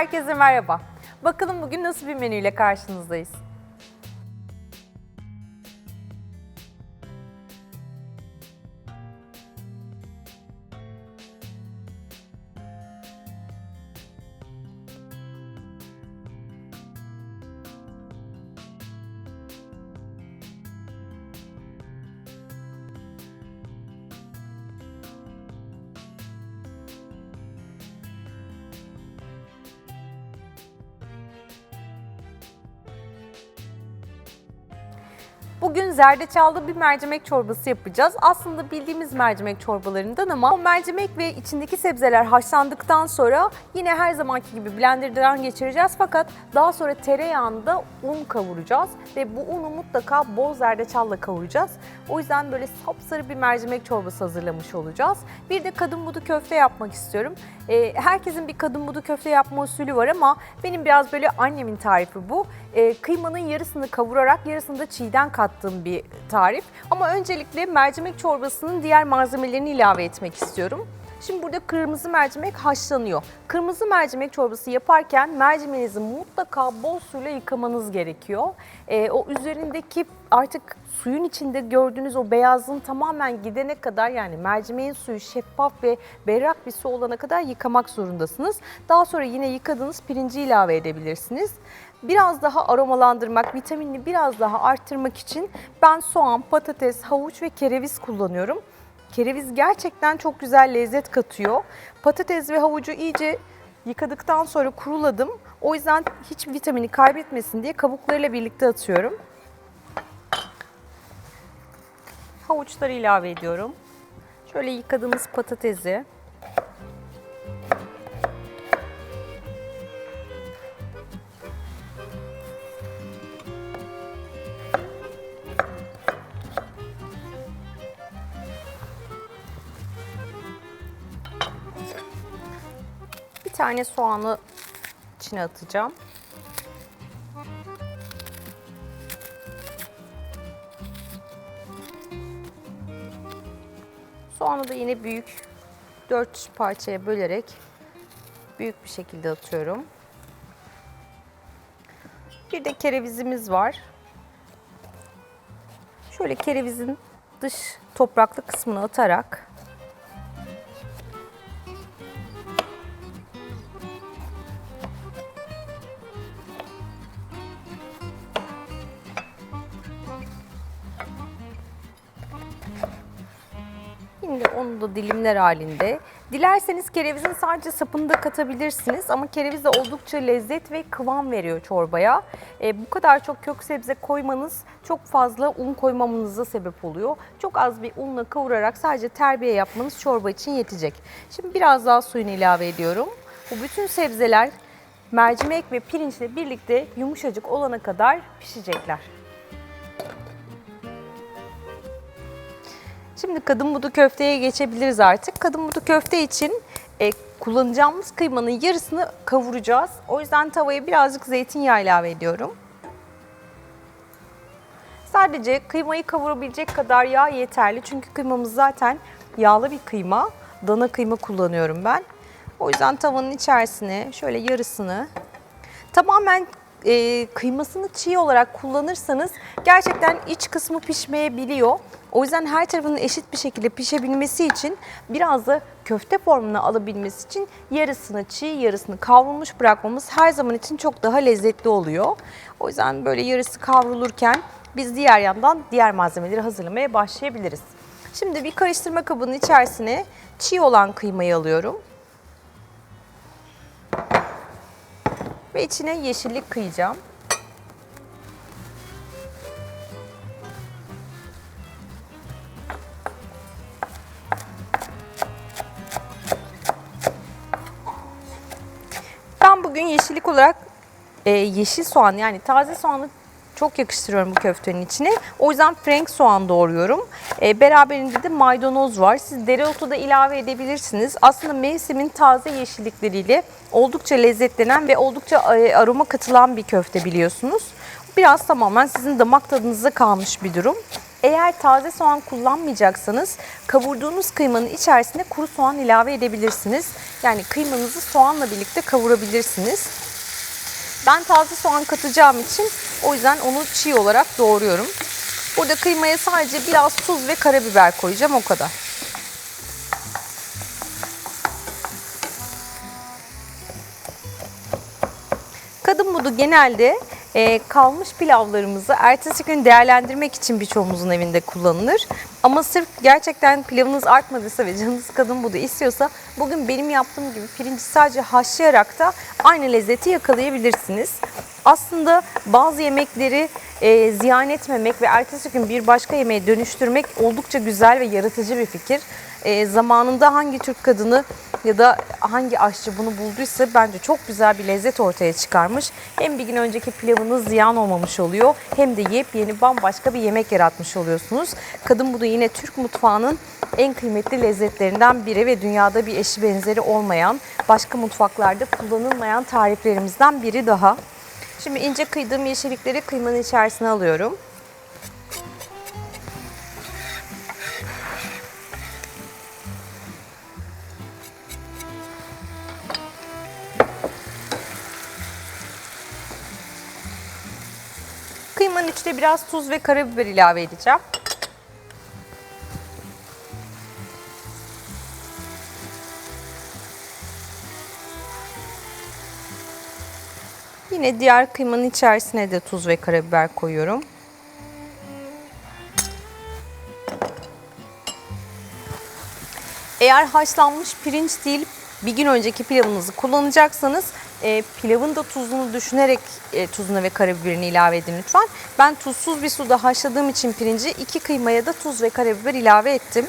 Herkese merhaba. Bakalım bugün nasıl bir menüyle karşınızdayız? Bugün zerdeçallı bir mercimek çorbası yapacağız. Aslında bildiğimiz mercimek çorbalarından ama o mercimek ve içindeki sebzeler haşlandıktan sonra yine her zamanki gibi blenderdan geçireceğiz. Fakat daha sonra tereyağında un kavuracağız ve bu unu mutlaka bol zerdeçalla kavuracağız. O yüzden böyle sapsarı bir mercimek çorbası hazırlamış olacağız. Bir de kadın budu köfte yapmak istiyorum. Ee, herkesin bir kadın budu köfte yapma usulü var ama benim biraz böyle annemin tarifi bu. Ee, kıymanın yarısını kavurarak yarısını da çiğden kattığım bir tarif. Ama öncelikle mercimek çorbasının diğer malzemelerini ilave etmek istiyorum. Şimdi burada kırmızı mercimek haşlanıyor. Kırmızı mercimek çorbası yaparken mercimeğinizi mutlaka bol suyla yıkamanız gerekiyor. Ee, o üzerindeki artık suyun içinde gördüğünüz o beyazlığın tamamen gidene kadar yani mercimeğin suyu şeffaf ve berrak bir su olana kadar yıkamak zorundasınız. Daha sonra yine yıkadığınız pirinci ilave edebilirsiniz. Biraz daha aromalandırmak, vitaminini biraz daha arttırmak için ben soğan, patates, havuç ve kereviz kullanıyorum. Kereviz gerçekten çok güzel lezzet katıyor. Patates ve havucu iyice yıkadıktan sonra kuruladım. O yüzden hiç vitamini kaybetmesin diye kabuklarıyla birlikte atıyorum. Havuçları ilave ediyorum. Şöyle yıkadığımız patatesi. Bir tane soğanı içine atacağım. Soğanı da yine büyük 4 parçaya bölerek büyük bir şekilde atıyorum. Bir de kerevizimiz var. Şöyle kerevizin dış topraklı kısmını atarak da dilimler halinde. Dilerseniz kerevizin sadece sapını da katabilirsiniz ama kereviz de oldukça lezzet ve kıvam veriyor çorbaya. E, bu kadar çok kök sebze koymanız çok fazla un koymamanıza sebep oluyor. Çok az bir unla kavurarak sadece terbiye yapmanız çorba için yetecek. Şimdi biraz daha suyunu ilave ediyorum. Bu bütün sebzeler mercimek ve pirinçle birlikte yumuşacık olana kadar pişecekler. Şimdi kadın budu köfteye geçebiliriz artık. Kadın budu köfte için e, kullanacağımız kıymanın yarısını kavuracağız. O yüzden tavaya birazcık zeytinyağı ilave ediyorum. Sadece kıymayı kavurabilecek kadar yağ yeterli. Çünkü kıymamız zaten yağlı bir kıyma. Dana kıyma kullanıyorum ben. O yüzden tavanın içerisine şöyle yarısını tamamen e, kıymasını çiğ olarak kullanırsanız gerçekten iç kısmı pişmeyebiliyor. O yüzden her tarafının eşit bir şekilde pişebilmesi için biraz da köfte formuna alabilmesi için yarısını çiğ, yarısını kavrulmuş bırakmamız her zaman için çok daha lezzetli oluyor. O yüzden böyle yarısı kavrulurken biz diğer yandan diğer malzemeleri hazırlamaya başlayabiliriz. Şimdi bir karıştırma kabının içerisine çiğ olan kıymayı alıyorum. Ve içine yeşillik kıyacağım. Ben bugün yeşillik olarak e, yeşil soğan yani taze soğanı çok yakıştırıyorum bu köftenin içine. O yüzden frank soğan doğruyorum. E, beraberinde de maydanoz var. Siz dereotu da ilave edebilirsiniz. Aslında mevsimin taze yeşillikleriyle oldukça lezzetlenen ve oldukça e, aroma katılan bir köfte biliyorsunuz. Biraz tamamen sizin damak tadınıza kalmış bir durum. Eğer taze soğan kullanmayacaksanız kavurduğunuz kıymanın içerisine kuru soğan ilave edebilirsiniz. Yani kıymanızı soğanla birlikte kavurabilirsiniz. Ben taze soğan katacağım için o yüzden onu çiğ olarak doğruyorum. Burada kıymaya sadece biraz tuz ve karabiber koyacağım o kadar. Kadın budu genelde e, kalmış pilavlarımızı ertesi gün değerlendirmek için birçoğumuzun evinde kullanılır. Ama sırf gerçekten pilavınız artmadıysa ve canınız kadın budu istiyorsa bugün benim yaptığım gibi pirinci sadece haşlayarak da aynı lezzeti yakalayabilirsiniz. Aslında bazı yemekleri e, ziyan etmemek ve ertesi gün bir başka yemeğe dönüştürmek oldukça güzel ve yaratıcı bir fikir. E, zamanında hangi Türk kadını ya da hangi aşçı bunu bulduysa bence çok güzel bir lezzet ortaya çıkarmış. Hem bir gün önceki pilavınız ziyan olmamış oluyor hem de yepyeni bambaşka bir yemek yaratmış oluyorsunuz. Kadın bu da yine Türk mutfağının en kıymetli lezzetlerinden biri ve dünyada bir eşi benzeri olmayan, başka mutfaklarda kullanılmayan tariflerimizden biri daha. Şimdi ince kıydığım yeşillikleri kıymanın içerisine alıyorum. Kıymanın içine biraz tuz ve karabiber ilave edeceğim. Yine diğer kıymanın içerisine de tuz ve karabiber koyuyorum. Eğer haşlanmış pirinç değil bir gün önceki pilavınızı kullanacaksanız e, pilavın da tuzunu düşünerek e, tuzunu ve karabiberini ilave edin lütfen. Ben tuzsuz bir suda haşladığım için pirinci iki kıymaya da tuz ve karabiber ilave ettim.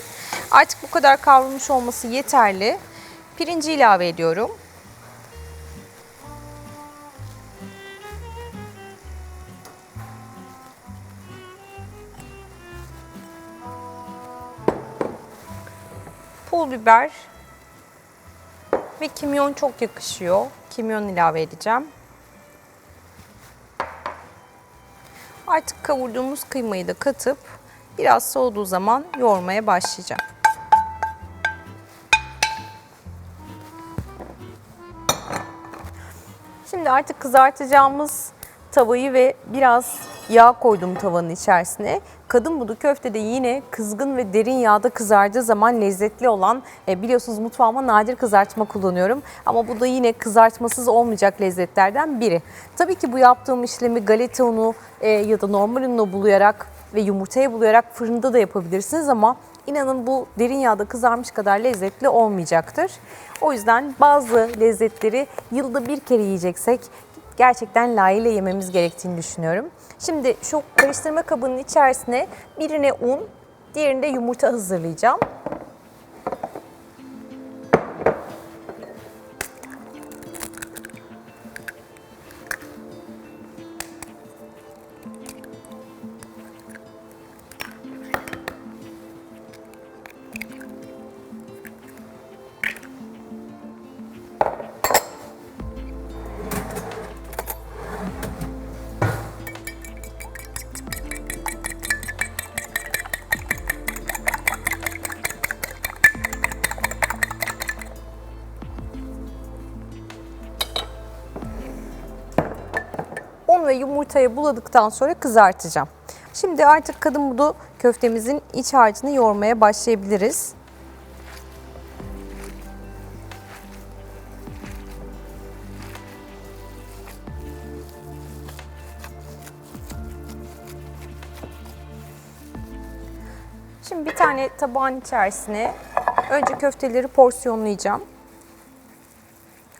Artık bu kadar kavrulmuş olması yeterli. Pirinci ilave ediyorum. Pul biber ve kimyon çok yakışıyor. Kimyon ilave edeceğim. Artık kavurduğumuz kıymayı da katıp biraz soğuduğu zaman yoğurmaya başlayacağım. Şimdi artık kızartacağımız tavayı ve biraz yağ koydum tavanın içerisine. Kadın budu köfte de yine kızgın ve derin yağda kızardığı zaman lezzetli olan e, biliyorsunuz mutfağıma nadir kızartma kullanıyorum. Ama bu da yine kızartmasız olmayacak lezzetlerden biri. Tabii ki bu yaptığım işlemi galeta unu e, ya da normal unla bulayarak ve yumurtaya bulayarak fırında da yapabilirsiniz ama inanın bu derin yağda kızarmış kadar lezzetli olmayacaktır. O yüzden bazı lezzetleri yılda bir kere yiyeceksek gerçekten layığıyla yememiz gerektiğini düşünüyorum. Şimdi şu karıştırma kabının içerisine birine un, diğerinde yumurta hazırlayacağım. Buladıktan sonra kızartacağım. Şimdi artık kadın budu köftemizin iç harcını yoğurmaya başlayabiliriz. Şimdi bir tane tabağın içerisine önce köfteleri porsiyonlayacağım.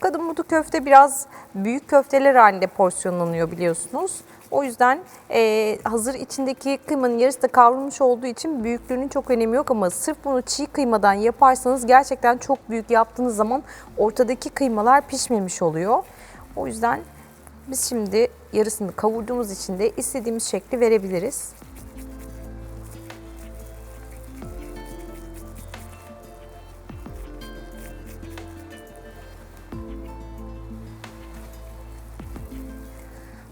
Kadın budu köfte biraz büyük köfteler halinde porsiyonlanıyor biliyorsunuz. O yüzden e, hazır içindeki kıymanın yarısı da kavrulmuş olduğu için büyüklüğünün çok önemi yok ama sırf bunu çiğ kıymadan yaparsanız gerçekten çok büyük yaptığınız zaman ortadaki kıymalar pişmemiş oluyor. O yüzden biz şimdi yarısını kavurduğumuz için de istediğimiz şekli verebiliriz.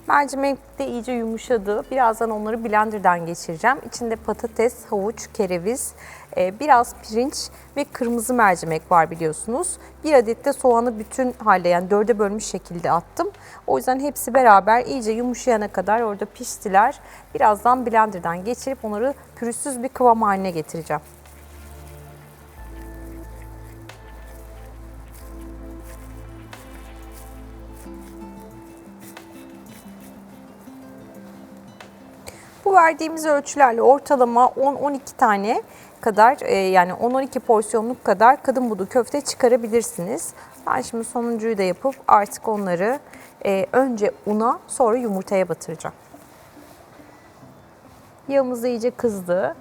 Mercimek de iyice yumuşadı. Birazdan onları blenderdan geçireceğim. İçinde patates, havuç, kereviz, e, biraz pirinç ve kırmızı mercimek var biliyorsunuz. Bir adet de soğanı bütün halde yani dörde bölmüş şekilde attım. O yüzden hepsi beraber iyice yumuşayana kadar orada piştiler. Birazdan blenderdan geçirip onları pürüzsüz bir kıvam haline getireceğim. Verdiğimiz ölçülerle ortalama 10-12 tane kadar e, yani 10-12 porsiyonluk kadar kadın budu köfte çıkarabilirsiniz. Ben şimdi sonuncuyu da yapıp artık onları e, önce una sonra yumurtaya batıracağım. Yağımız da iyice kızdı.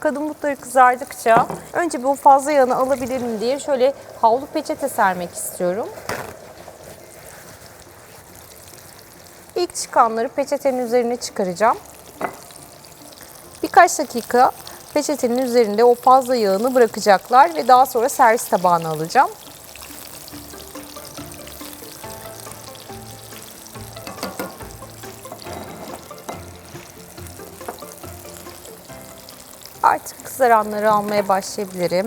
Kadın butları kızardıkça önce bu fazla yağını alabilirim diye şöyle havlu peçete sermek istiyorum. İlk çıkanları peçetenin üzerine çıkaracağım. Birkaç dakika peçetenin üzerinde o fazla yağını bırakacaklar ve daha sonra servis tabağına alacağım. Artık kızaranları almaya başlayabilirim.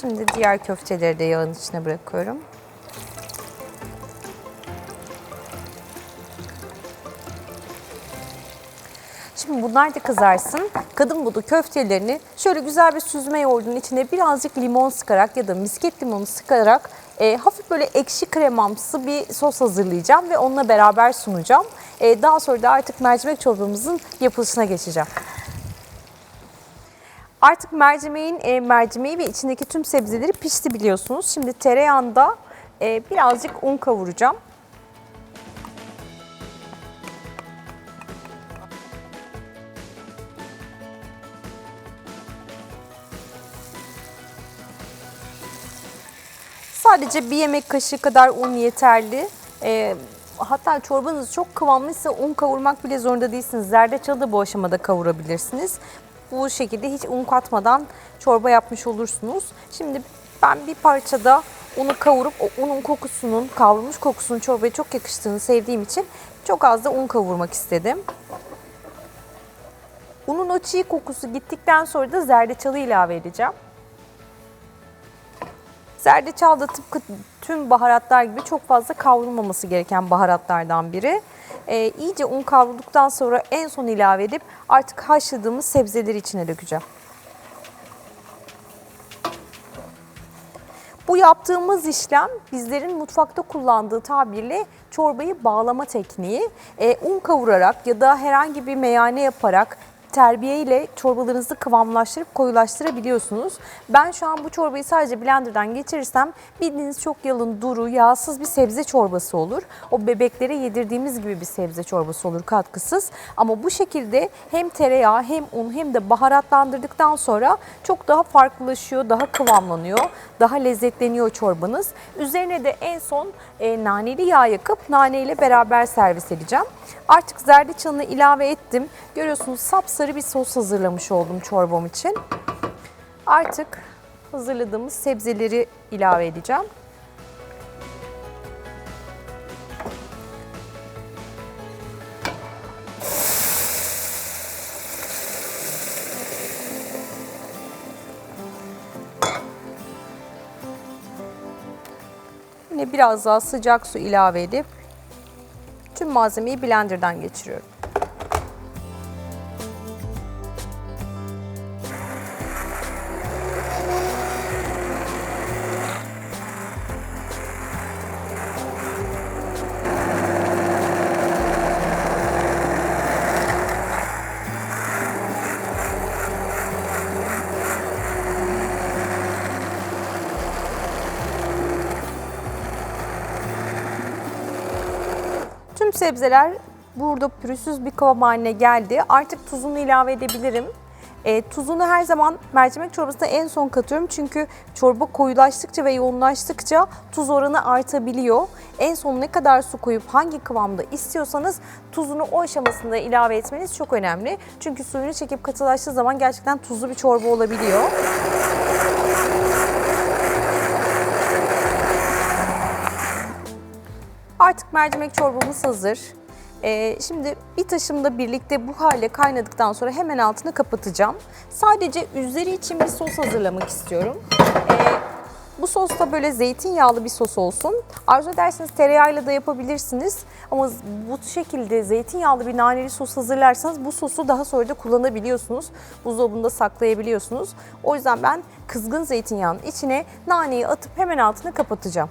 Şimdi diğer köfteleri de yağın içine bırakıyorum. Bunlar da kızarsın. Kadın budu köftelerini şöyle güzel bir süzme yoğurdun içine birazcık limon sıkarak ya da misket limonu sıkarak e, hafif böyle ekşi kremamsı bir sos hazırlayacağım ve onunla beraber sunacağım. E, daha sonra da artık mercimek çorbamızın yapılışına geçeceğim. Artık mercimeğin e, mercimeği ve içindeki tüm sebzeleri pişti biliyorsunuz. Şimdi tereyağında e, birazcık un kavuracağım. Sadece bir yemek kaşığı kadar un yeterli. Ee, hatta çorbanız çok kıvamlıysa un kavurmak bile zorunda değilsiniz. Zerdeçalı da bu aşamada kavurabilirsiniz. Bu şekilde hiç un katmadan çorba yapmış olursunuz. Şimdi ben bir parçada unu kavurup o unun kokusunun, kavrulmuş kokusunun çorbaya çok yakıştığını sevdiğim için çok az da un kavurmak istedim. Unun o çiğ kokusu gittikten sonra da zerdeçalı ilave edeceğim. Zerdeçal da tıpkı tüm baharatlar gibi çok fazla kavrulmaması gereken baharatlardan biri. Ee, iyice un kavrulduktan sonra en son ilave edip artık haşladığımız sebzeleri içine dökeceğim. Bu yaptığımız işlem bizlerin mutfakta kullandığı tabirle çorbayı bağlama tekniği. Ee, un kavurarak ya da herhangi bir meyane yaparak terbiye ile çorbalarınızı kıvamlaştırıp koyulaştırabiliyorsunuz. Ben şu an bu çorbayı sadece blenderdan geçirirsem bildiğiniz çok yalın, duru, yağsız bir sebze çorbası olur. O bebeklere yedirdiğimiz gibi bir sebze çorbası olur katkısız. Ama bu şekilde hem tereyağı hem un hem de baharatlandırdıktan sonra çok daha farklılaşıyor, daha kıvamlanıyor, daha lezzetleniyor çorbanız. Üzerine de en son e, naneli yağ yakıp nane ile beraber servis edeceğim. Artık zerdeçalını ilave ettim. Görüyorsunuz sapsarı bir sos hazırlamış oldum çorbam için. Artık hazırladığımız sebzeleri ilave edeceğim. Yine biraz daha sıcak su ilave edip tüm malzemeyi blenderdan geçiriyorum. Sebzeler burada pürüzsüz bir kıvam haline geldi. Artık tuzunu ilave edebilirim. E, tuzunu her zaman mercimek çorbasına en son katıyorum. Çünkü çorba koyulaştıkça ve yoğunlaştıkça tuz oranı artabiliyor. En son ne kadar su koyup hangi kıvamda istiyorsanız tuzunu o aşamasında ilave etmeniz çok önemli. Çünkü suyunu çekip katılaştığı zaman gerçekten tuzlu bir çorba olabiliyor. Artık mercimek çorbamız hazır. Ee, şimdi bir taşımda birlikte bu hale kaynadıktan sonra hemen altını kapatacağım. Sadece üzeri için bir sos hazırlamak istiyorum. Ee, bu sos da böyle zeytinyağlı bir sos olsun. Arzu ederseniz tereyağıyla da yapabilirsiniz. Ama bu şekilde zeytinyağlı bir naneli sos hazırlarsanız bu sosu daha sonra da kullanabiliyorsunuz. Buzdolabında saklayabiliyorsunuz. O yüzden ben kızgın zeytinyağının içine naneyi atıp hemen altını kapatacağım.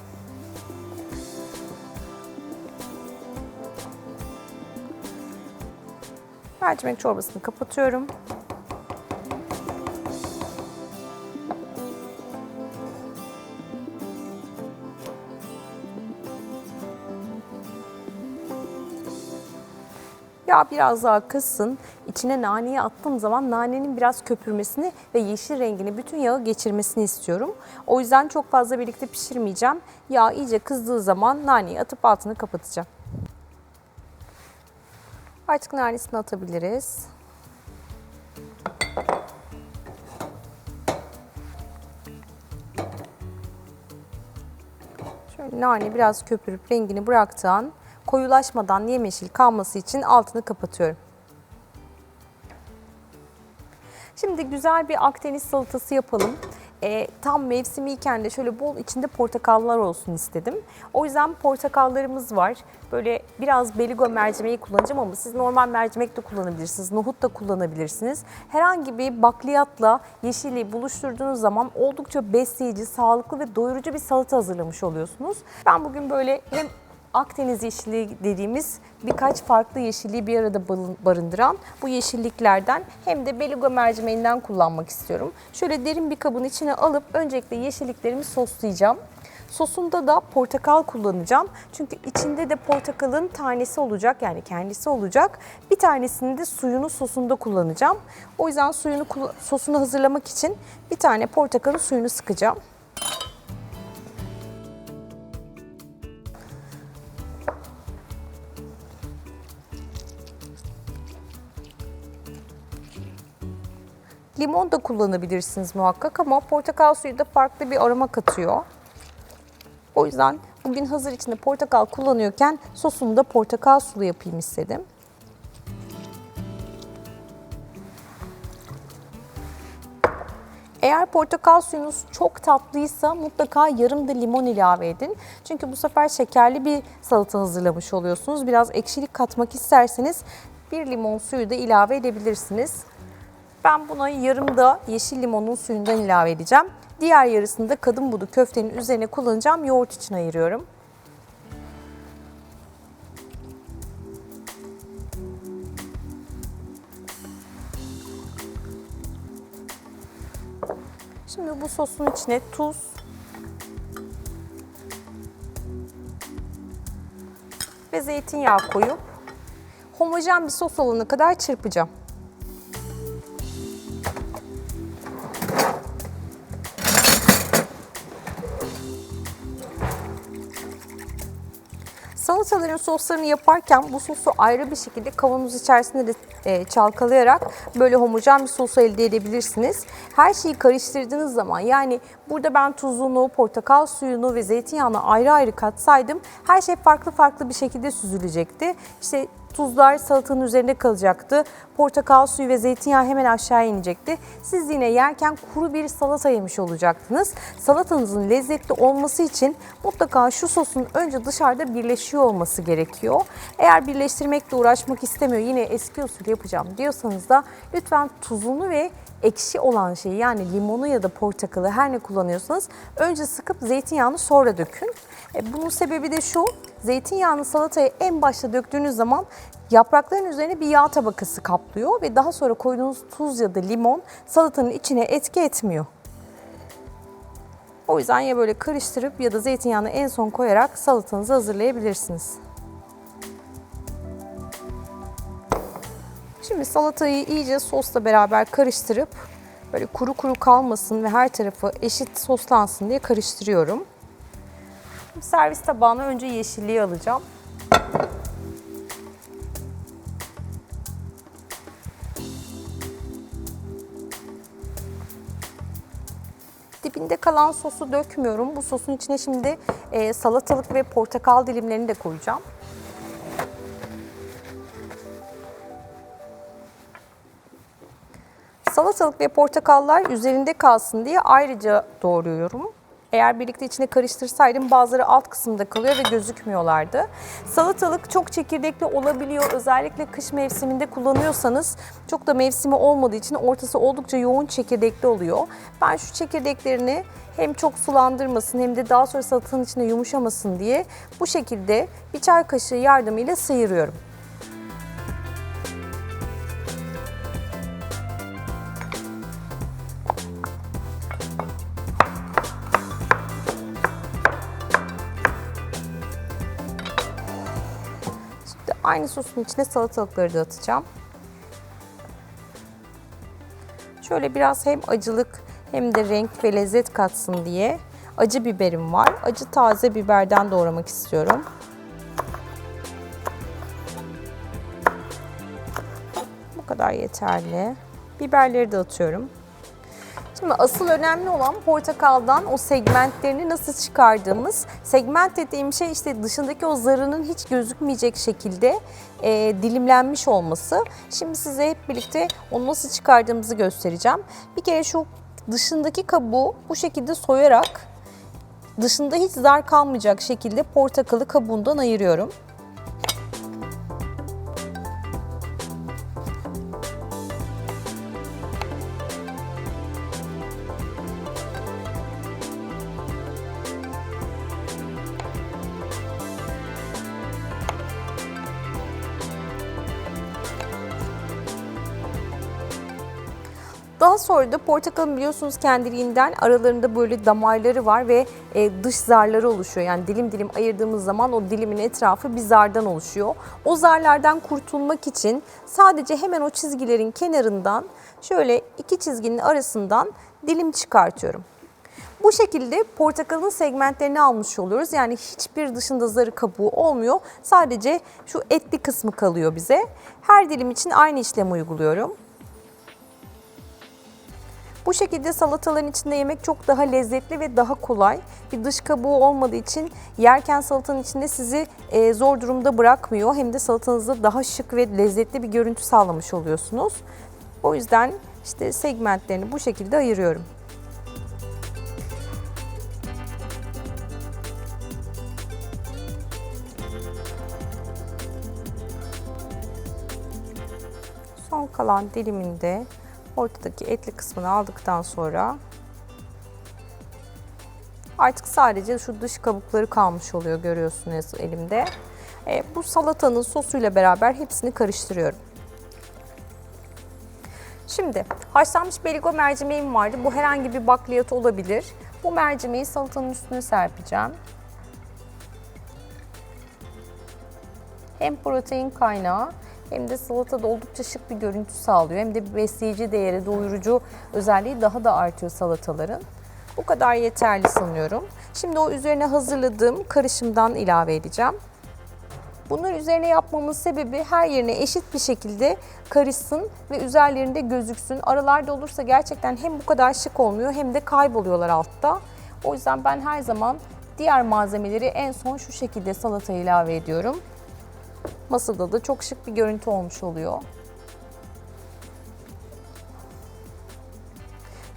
Mercimek çorbasını kapatıyorum. Yağ biraz daha kızsın. İçine naneyi attığım zaman nanenin biraz köpürmesini ve yeşil rengini bütün yağı geçirmesini istiyorum. O yüzden çok fazla birlikte pişirmeyeceğim. Yağ iyice kızdığı zaman naneyi atıp altını kapatacağım. Artık nanesini atabiliriz. Şöyle nane biraz köpürüp rengini bıraktığı an koyulaşmadan yemyeşil kalması için altını kapatıyorum. Şimdi güzel bir Akdeniz salatası yapalım. E, tam mevsimiyken de şöyle bol içinde portakallar olsun istedim. O yüzden portakallarımız var. Böyle biraz beligo mercimeği kullanacağım ama siz normal mercimek de kullanabilirsiniz. Nohut da kullanabilirsiniz. Herhangi bir bakliyatla yeşilliği buluşturduğunuz zaman oldukça besleyici, sağlıklı ve doyurucu bir salata hazırlamış oluyorsunuz. Ben bugün böyle hem Akdeniz yeşilliği dediğimiz birkaç farklı yeşilliği bir arada barındıran bu yeşilliklerden hem de beligo mercimeğinden kullanmak istiyorum. Şöyle derin bir kabın içine alıp öncelikle yeşilliklerimi soslayacağım. Sosunda da portakal kullanacağım. Çünkü içinde de portakalın tanesi olacak yani kendisi olacak. Bir tanesini de suyunu sosunda kullanacağım. O yüzden suyunu sosunu hazırlamak için bir tane portakalın suyunu sıkacağım. Limon da kullanabilirsiniz muhakkak ama portakal suyu da farklı bir aroma katıyor. O yüzden bugün hazır içinde portakal kullanıyorken sosumu da portakal sulu yapayım istedim. Eğer portakal suyunuz çok tatlıysa mutlaka yarım da limon ilave edin. Çünkü bu sefer şekerli bir salata hazırlamış oluyorsunuz. Biraz ekşilik katmak isterseniz bir limon suyu da ilave edebilirsiniz. Ben buna yarım da yeşil limonun suyundan ilave edeceğim. Diğer yarısını da kadın budu köftenin üzerine kullanacağım. Yoğurt için ayırıyorum. Şimdi bu sosun içine tuz, ve zeytinyağı koyup homojen bir sos olana kadar çırpacağım. Salataların soslarını yaparken bu sosu ayrı bir şekilde kavanoz içerisinde de e, çalkalayarak böyle homojen bir sosu elde edebilirsiniz. Her şeyi karıştırdığınız zaman yani burada ben tuzunu, portakal suyunu ve zeytinyağını ayrı ayrı katsaydım her şey farklı farklı bir şekilde süzülecekti. İşte Tuzlar salatanın üzerinde kalacaktı. Portakal suyu ve zeytinyağı hemen aşağı inecekti. Siz yine yerken kuru bir salata yemiş olacaktınız. Salatanızın lezzetli olması için mutlaka şu sosun önce dışarıda birleşiyor olması gerekiyor. Eğer birleştirmekle uğraşmak istemiyor yine eski usul yapacağım diyorsanız da lütfen tuzunu ve ekşi olan şeyi yani limonu ya da portakalı her ne kullanıyorsanız önce sıkıp zeytinyağını sonra dökün. E, bunun sebebi de şu, zeytinyağını salataya en başta döktüğünüz zaman yaprakların üzerine bir yağ tabakası kaplıyor ve daha sonra koyduğunuz tuz ya da limon salatanın içine etki etmiyor. O yüzden ya böyle karıştırıp ya da zeytinyağını en son koyarak salatanızı hazırlayabilirsiniz. Şimdi salatayı iyice sosla beraber karıştırıp böyle kuru kuru kalmasın ve her tarafı eşit soslansın diye karıştırıyorum. Servis tabağına önce yeşilliği alacağım. Dibinde kalan sosu dökmüyorum. Bu sosun içine şimdi e, salatalık ve portakal dilimlerini de koyacağım. Salatalık ve portakallar üzerinde kalsın diye ayrıca doğruyorum. Eğer birlikte içine karıştırsaydım bazıları alt kısımda kalıyor ve gözükmüyorlardı. Salatalık çok çekirdekli olabiliyor. Özellikle kış mevsiminde kullanıyorsanız çok da mevsimi olmadığı için ortası oldukça yoğun çekirdekli oluyor. Ben şu çekirdeklerini hem çok sulandırmasın hem de daha sonra salatanın içine yumuşamasın diye bu şekilde bir çay kaşığı yardımıyla sıyırıyorum. Aynı sosun içine salatalıkları da atacağım. Şöyle biraz hem acılık hem de renk ve lezzet katsın diye acı biberim var. Acı taze biberden doğramak istiyorum. Bu kadar yeterli. Biberleri de atıyorum. Şimdi asıl önemli olan portakaldan o segmentlerini nasıl çıkardığımız. Segment dediğim şey işte dışındaki o zarının hiç gözükmeyecek şekilde e, dilimlenmiş olması. Şimdi size hep birlikte onu nasıl çıkardığımızı göstereceğim. Bir kere şu dışındaki kabuğu bu şekilde soyarak dışında hiç zar kalmayacak şekilde portakalı kabuğundan ayırıyorum. Daha sonra da portakalın biliyorsunuz kendiliğinden aralarında böyle damarları var ve e, dış zarları oluşuyor. Yani dilim dilim ayırdığımız zaman o dilimin etrafı bir zardan oluşuyor. O zarlardan kurtulmak için sadece hemen o çizgilerin kenarından şöyle iki çizginin arasından dilim çıkartıyorum. Bu şekilde portakalın segmentlerini almış oluyoruz. Yani hiçbir dışında zarı kabuğu olmuyor. Sadece şu etli kısmı kalıyor bize. Her dilim için aynı işlemi uyguluyorum. Bu şekilde salataların içinde yemek çok daha lezzetli ve daha kolay. Bir dış kabuğu olmadığı için yerken salatanın içinde sizi e, zor durumda bırakmıyor. Hem de salatanızda daha şık ve lezzetli bir görüntü sağlamış oluyorsunuz. O yüzden işte segmentlerini bu şekilde ayırıyorum. Son kalan diliminde ortadaki etli kısmını aldıktan sonra artık sadece şu dış kabukları kalmış oluyor görüyorsunuz elimde. E, bu salatanın sosuyla beraber hepsini karıştırıyorum. Şimdi haşlanmış beligo mercimeğim vardı. Bu herhangi bir bakliyat olabilir. Bu mercimeği salatanın üstüne serpeceğim. Hem protein kaynağı hem de salatada oldukça şık bir görüntü sağlıyor. Hem de besleyici değeri, doyurucu özelliği daha da artıyor salataların. Bu kadar yeterli sanıyorum. Şimdi o üzerine hazırladığım karışımdan ilave edeceğim. Bunları üzerine yapmamın sebebi her yerine eşit bir şekilde karışsın ve üzerlerinde gözüksün. Aralarda olursa gerçekten hem bu kadar şık olmuyor hem de kayboluyorlar altta. O yüzden ben her zaman diğer malzemeleri en son şu şekilde salataya ilave ediyorum. Masada da çok şık bir görüntü olmuş oluyor.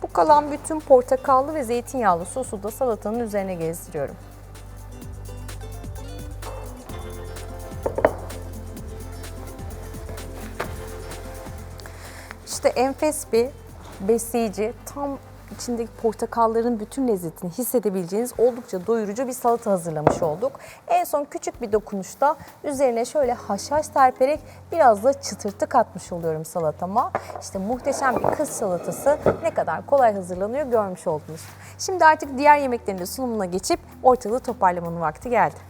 Bu kalan bütün portakallı ve zeytinyağlı sosu da salatanın üzerine gezdiriyorum. İşte enfes bir besleyici, tam içindeki portakalların bütün lezzetini hissedebileceğiniz oldukça doyurucu bir salata hazırlamış olduk. En son küçük bir dokunuşta üzerine şöyle haşhaş serperek biraz da çıtırtı katmış oluyorum salatama. İşte muhteşem bir kız salatası ne kadar kolay hazırlanıyor görmüş oldunuz. Şimdi artık diğer yemeklerin de sunumuna geçip ortalığı toparlamanın vakti geldi.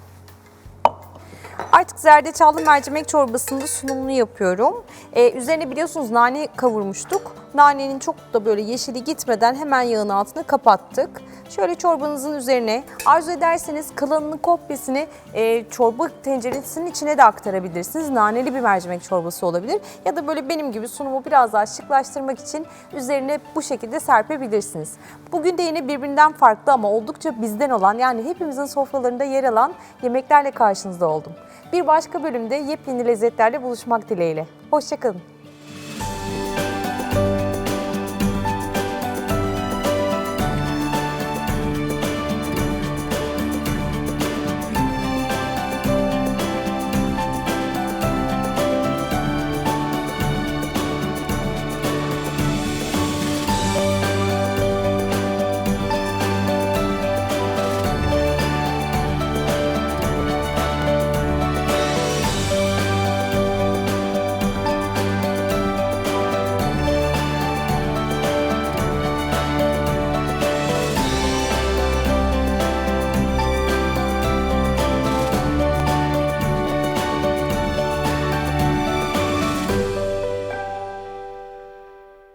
Artık Zerdeçallı mercimek çorbasında sunumunu yapıyorum. Ee, üzerine biliyorsunuz nane kavurmuştuk. Nanenin çok da böyle yeşili gitmeden hemen yağın altını kapattık. Şöyle çorbanızın üzerine arzu ederseniz kalanını kopyasını e, çorba tenceresinin içine de aktarabilirsiniz. Naneli bir mercimek çorbası olabilir. Ya da böyle benim gibi sunumu biraz daha şıklaştırmak için üzerine bu şekilde serpebilirsiniz. Bugün de yine birbirinden farklı ama oldukça bizden olan yani hepimizin sofralarında yer alan yemeklerle karşınızda oldum. Bir başka bölümde yepyeni lezzetlerle buluşmak dileğiyle. Hoşçakalın.